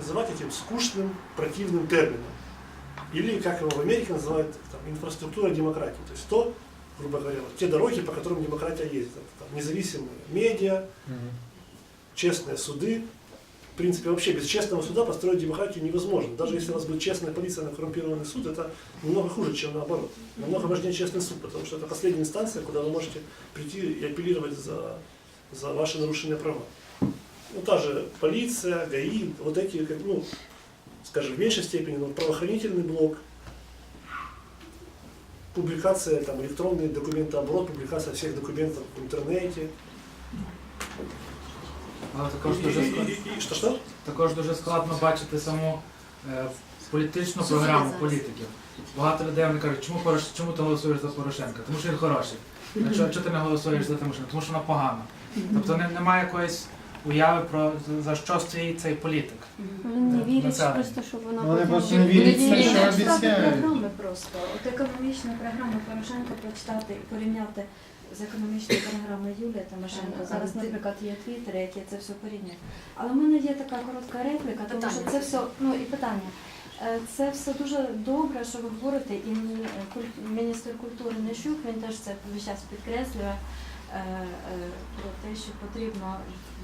называть этим скучным, противным термином. Или, как его в Америке называют, там, инфраструктура демократии. То есть то, грубо говоря, вот те дороги, по которым демократия ездит. Там, независимые медиа, честные суды. В принципе, вообще без честного суда построить демократию невозможно. Даже если у вас будет честная полиция на коррумпированный суд, это намного хуже, чем наоборот. Намного важнее честный суд, потому что это последняя инстанция, куда вы можете прийти и апеллировать за, за ваши нарушенные права. Ну, та же полиция, ГАИ, вот эти, как, ну, скажем, в меньшей степени, но правоохранительный блок, публикация, там, электронный документооборот, публикация всех документов в интернете. Але також И- дуже и- складно, и- и- Что-что? також дуже складно бачити саму е, політичну програму політиків. Багато людей вони кажуть, чому Порош... чому ти голосуєш за Порошенка? Тому що він хороший. А чого, чого ти не голосуєш за Тимошенка? Тому що вона погана. Тобто не, немає якоїсь уяви про за- за що стоїть цей політик. Вони не вірять Населення. просто, що вона Вони просто не вірять в те, що обіцяють. програми просто. От економічну програму Порошенка прочитати і порівняти з економічною програмою Юлії Тимошенко. Зараз, наприклад, є твіттери, які це все порівнюють. Але в мене є така коротка репліка, тому що це все, ну і питання. Е, Це все дуже добре, що ви говорите, і мі- куль- міністр культури Нещук, він теж це весь час підкреслює е, е, про те, що потрібно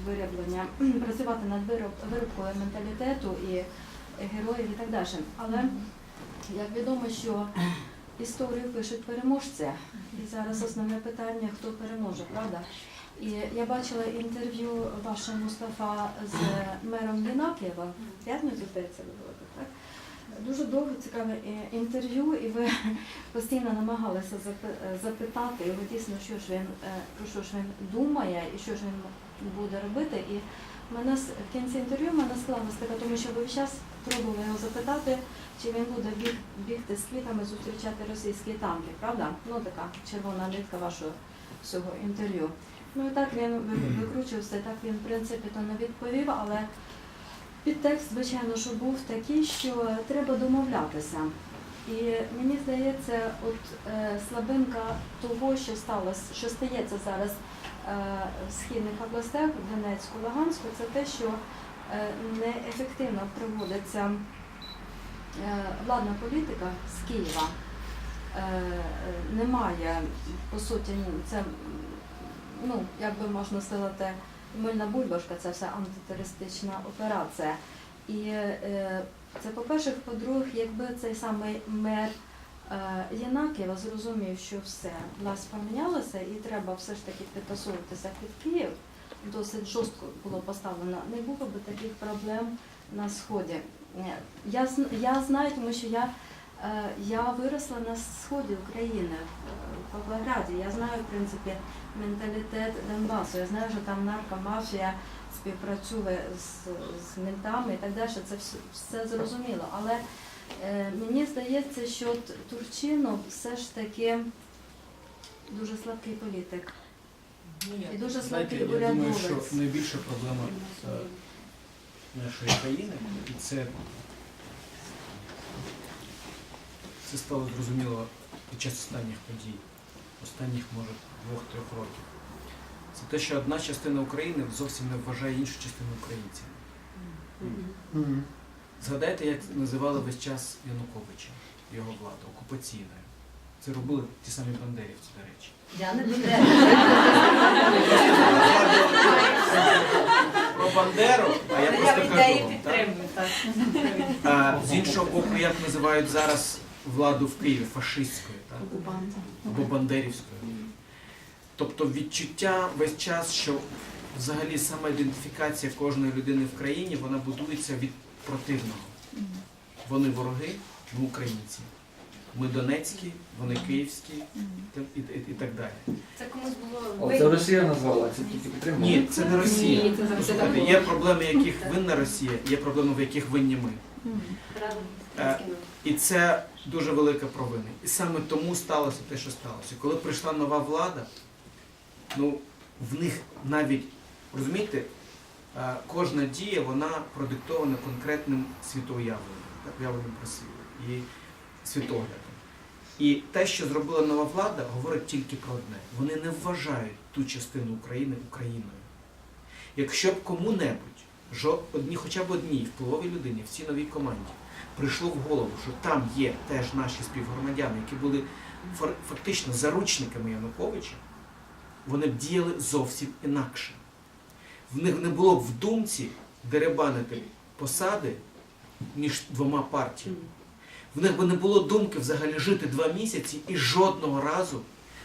вироблення працювати над вироб- виробкою менталітету і героїв і так далі. Але як відомо, що історію пишуть переможці, і зараз основне питання, хто переможе, правда? І я бачила інтерв'ю ваше Мустафа з мером Єнакієва, п'ятницю здається, ви так? Дуже довго цікаве е, інтерв'ю, і ви постійно намагалися е, запитати його дійсно, що ж він е, про що ж він думає і що ж він буде робити. І мене в кінці інтерв'ю мене склалася така, тому що ви час пробували його запитати, чи він буде біг, бігти з квітами зустрічати російські танки, правда? Ну така червона нитка вашого всього інтерв'ю. Ну і так він ви- викручувався, так він в принципі то не відповів, але підтекст, звичайно, що був такий, що треба домовлятися. І мені здається, от е, слабинка того, що сталося, що стається зараз е, в східних областях, в Донецьку, Луганську, це те, що е, неефективно проводиться е, владна політика з Києва. Е, е, Немає, по суті, це, ну, як би можна сказати, мильна бульбашка, це все антитерористична операція. І е, це по-перше, по-друге, якби цей самий мер е, Янаківа зрозумів, що все, власть помінялася і треба все ж таки підтасовуватися під Київ, досить жорстко було поставлено, не було б таких проблем на Сході. Е, Я, я знаю, тому що я, е, я виросла на сході України, е, в Павлограді. Я знаю, в принципі, менталітет Донбасу. Я знаю, що там наркомафія співпрацює з, з ментами і так далі. Це все, все зрозуміло. Але е, мені здається, що Турчинов все ж таки дуже слабкий політик. І дуже Знаєте, слабкий я думаю, що найбільша проблема е, нашої країни, і це, це стало зрозуміло під час останніх подій, останніх, може, двох-трьох років. Це те, що одна частина України зовсім не вважає іншу частину українцями. Мгм. Згадайте, як називали весь час Януковича, його владу, окупаційною. Це робили ті самі бандерівці, до речі. Я не Про Бандеру, а я просто кажу. так? підтримую, так. З іншого боку, як називають зараз владу в Києві фашистською, так? або бандерівською. Тобто відчуття весь час, що взагалі сама ідентифікація кожної людини в країні, вона будується від противного. Вони вороги, ми українці. Ми донецькі, вони київські і, і, і так далі. Це комусь було О, це. Росія назвала, це тільки підтримала. Ні, це не Росія. Ні, це завжди Послухайте, так є було. проблеми, яких винна Росія, є проблеми, в яких винні ми. Е. І це дуже велика провина. І саме тому сталося те, що сталося. Коли прийшла нова влада, ну в них навіть розумієте, е, кожна дія вона продиктована конкретним світоуявленням, так, уявленням про світ і світоглядом. І те, що зробила нова влада, говорить тільки про одне: вони не вважають ту частину України Україною. Якщо б кому-небудь одні, хоча б одній впливовій людині в цій новій команді прийшло в голову, що там є теж наші співгромадяни, які були фактично заручниками Януковича, вони б діяли зовсім інакше. В них не було б в думці деребанити посади між двома партіями. В них би не було думки взагалі жити два місяці і жодного разу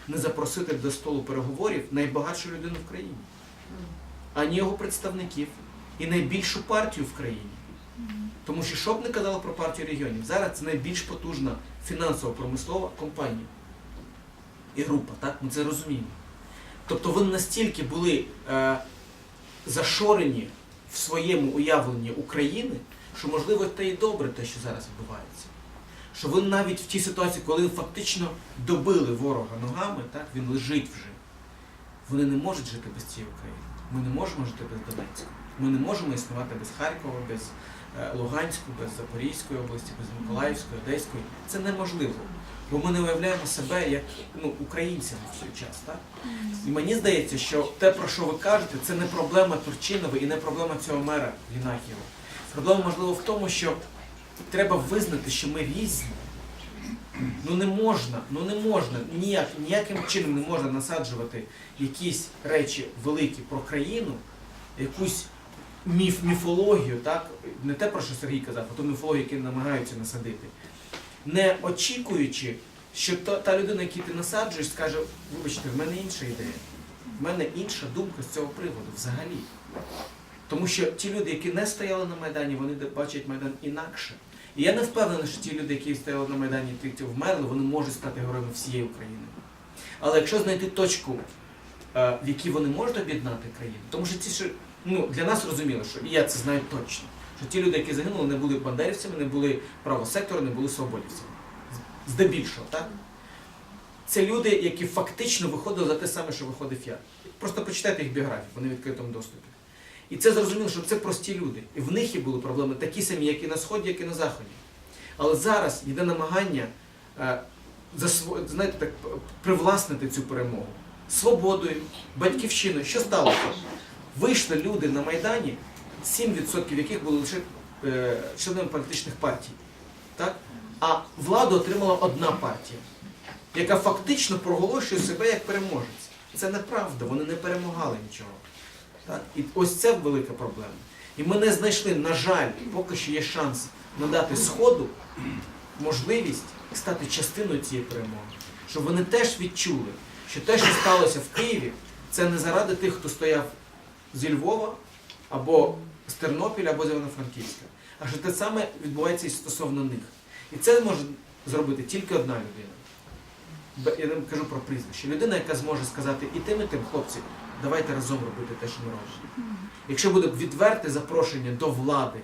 не запросити до столу переговорів найбагатшу людину в країні, ані його представників і найбільшу партію в країні. Тому що що б не казали про партію регіонів, зараз це найбільш потужна фінансово-промислова компанія і група, так? Ми це розуміємо. Тобто вони настільки були е, зашорені в своєму уявленні України, що можливо те і добре, те, що зараз відбувається. Що вони навіть в тій ситуації, коли фактично добили ворога ногами, так, він лежить вже. Вони не можуть жити без цієї України. Ми не можемо жити без Донецька. Ми не можемо існувати без Харкова, без е, Луганської, без Запорізької області, без Миколаївської, Одеської. Це неможливо. Бо ми не уявляємо себе як ну, українцями в цей час. Так? І мені здається, що те, про що ви кажете, це не проблема Турчинова і не проблема цього мера Єнакієва. Проблема, можливо, в тому, що треба визнати, що ми різні. Ну не можна, ну не можна, ніяк, ніяким чином не можна насаджувати якісь речі великі про країну, якусь міф, міфологію, так? не те, про що Сергій казав, а ту міфологію, яку намагаються насадити, не очікуючи, що та, людина, яку ти насаджуєш, скаже, вибачте, в мене інша ідея, в мене інша думка з цього приводу взагалі. Тому що ті люди, які не стояли на Майдані, вони бачать Майдан інакше. І я не впевнений, що ті люди, які стояли на Майдані, хто вмерли, вони можуть стати героями всієї України. Але якщо знайти точку, е, в якій вони можуть об'єднати країну, тому що ці ну, для нас зрозуміло, що і я це знаю точно, що ті люди, які загинули, не були бандерівцями, не були правосектором, не були свободівцями. Здебільшого, так? Це люди, які фактично виходили за те саме, що виходив я. Просто почитайте їх біографії, вони в відкритому доступі. І це зрозуміло, що це прості люди. І в них і були проблеми такі самі, як і на Сході, як і на Заході. Але зараз йде намагання е, засво- знаєте, так, привласнити цю перемогу свободою, батьківщиною. Що сталося? Вийшли люди на Майдані, 7% яких були лише е, членами політичних партій. Так? А владу отримала одна партія, яка фактично проголошує себе як переможець. Це неправда, вони не перемагали нічого. Так? І ось це велика проблема. І ми не знайшли, на жаль, поки що є шанс надати Сходу можливість стати частиною цієї перемоги. Щоб вони теж відчули, що те, що сталося в Києві, це не заради тих, хто стояв зі Львова або з Тернопіля, або з Івано-Франківська, а що те саме відбувається і стосовно них. І це може зробити тільки одна людина. Я не кажу про прізвище. Людина, яка зможе сказати і тим, і тим, хлопці, давайте разом робити те, що ми робимо. Якщо буде відверте запрошення до влади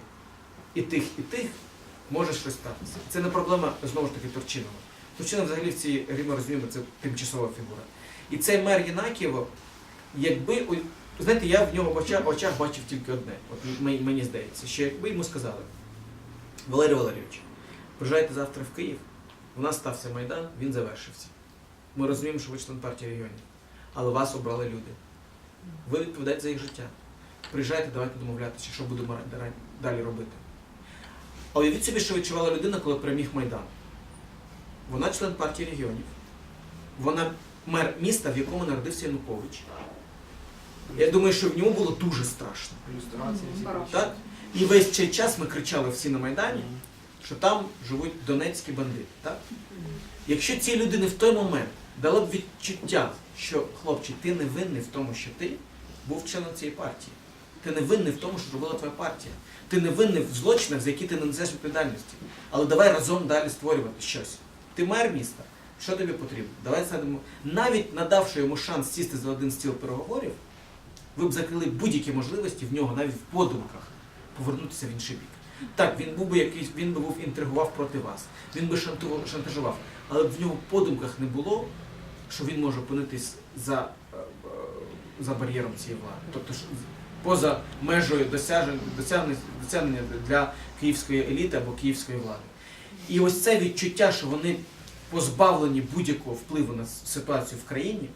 і тих, і тих, може щось статися. Це не проблема знову ж таки Турчинова. Турчинов взагалі в цій ми розуміємо, це тимчасова фігура. І цей мер Єнакієво, якби знаєте, я в нього в очах, в очах бачив тільки одне. От мені, здається, що якби йому сказали, Валерій Валерійович, приїжджайте завтра в Київ, у нас стався Майдан, він завершився. Ми розуміємо, що ви член партії регіонів, але вас обрали люди. Ви відповідаєте за їх життя. Приїжджайте, давайте домовлятися, що будемо далі робити. А уявіть собі, що відчувала людина, коли переміг Майдан. Вона член партії регіонів. Вона мер міста, в якому народився Янукович. Я думаю, що в ньому було дуже страшно. Так? І весь цей час ми кричали всі на Майдані, що там живуть донецькі бандити. Так? Якщо ці людини в той момент дали б відчуття, що хлопче, ти не винний в тому, що ти був членом цієї партії. Ти не винний в тому, що робила твоя партія. Ти не винний в злочинах, за які ти не несеш відповідальності. Але давай разом далі створювати щось. Ти мер міста. Що тобі потрібно? Давай сядемо. Навіть надавши йому шанс сісти за один стіл переговорів, ви б закрили будь-які можливості в нього, навіть в подумках, повернутися в інший бік. Так, він був би якийсь, він би був інтригував проти вас, він би шантажував, але б в нього в подумках не було, що він може опинитись за, е, е, за бар'єром цієї влади. Тобто поза досягнення, досягнення для київської еліти або київської влади. І ось це відчуття, що вони позбавлені будь-якого впливу на ситуацію в країні,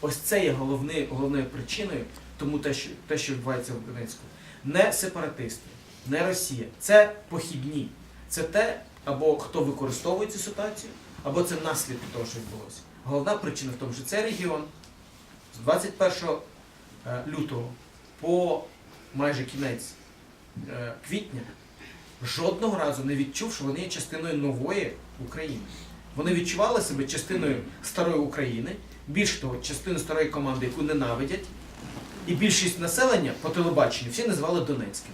ось це є головне, головною причиною тому те, що, те, що відбувається в Донецьку. не сепаратисти, не Росія. Це похідні. Це те, або хто використовує цю ситуацію, або це наслідки того, що відбулося. Головна причина в тому, що цей регіон з 21 е, лютого по майже кінець е, квітня жодного разу не відчув, що вони є частиною нової України. Вони відчували себе частиною старої України, більш того, частиною старої команди, яку ненавидять, і більшість населення по телебаченню всі називали Донецьким.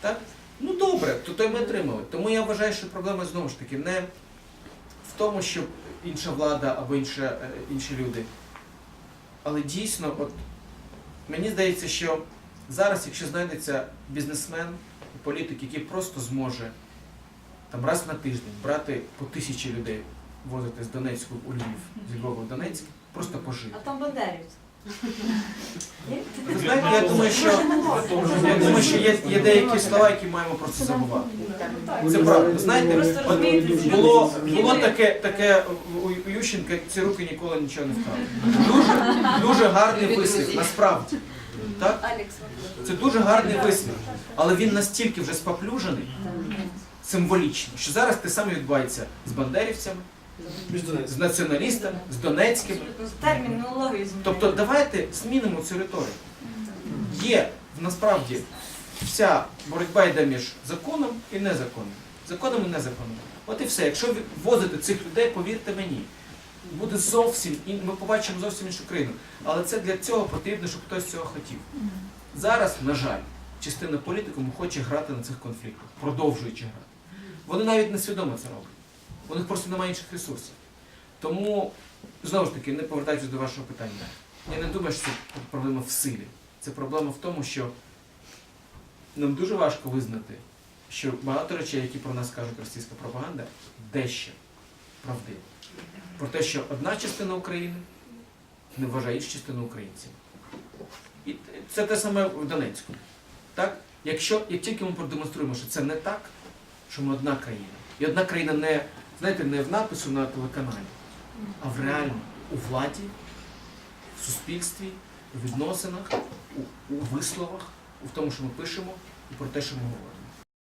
Так? Ну добре, то, то й ми отримали. Тому я вважаю, що проблема знову ж таки не в тому, що інша влада або інша, е, інші люди. Але дійсно, от, мені здається, що зараз, якщо знайдеться бізнесмен, політик, який просто зможе там раз на тиждень брати по тисячі людей, возити з Донецьку у Львів, зі Львова в Донецьк, просто пожити. А там бандерівці. Знаєте, я думаю, що я думаю, що є, є деякі слова, які маємо просто забувати. Це правда. Знаєте, от було, було таке, таке у Ющенка ці руки ніколи нічого не вкрали. Дуже, дуже гарний вислів, насправді. Так? Це дуже гарний вислів. Але він настільки вже споплюжений, символічно, що зараз те саме відбувається з бандерівцями, з націоналістами, з донецькими. термінологію. Тобто давайте змінимо цю риторику. Є насправді вся боротьба йде між законом і незаконом. Законом і незаконом. От і все. Якщо ви ввозите цих людей, повірте мені, буде зовсім ін- ми побачимо зовсім іншу країну. Але це для цього потрібно, щоб хтось цього хотів. Зараз, на жаль, частина політикуму хоче грати на цих конфліктах, продовжуючи грати. Вони навіть несвідомо це роблять. У них просто немає інших ресурсів. Тому, знову ж таки, не повертаючись до вашого питання, я не думаю, що це проблема в силі. Це проблема в тому, що нам дуже важко визнати, що багато речей, які про нас кажуть російська пропаганда, дещо правдиві. Про те, що одна частина України не вважає іншу частину українців. І це те саме в Донецьку. Так? Якщо, як тільки ми продемонструємо, що це не так, що ми одна країна. І одна країна не, знаєте, не в напису на телеканалі, а в реально у владі, в суспільстві, у відносинах, у, у висловах, у тому, що ми пишемо і про те, що ми говоримо.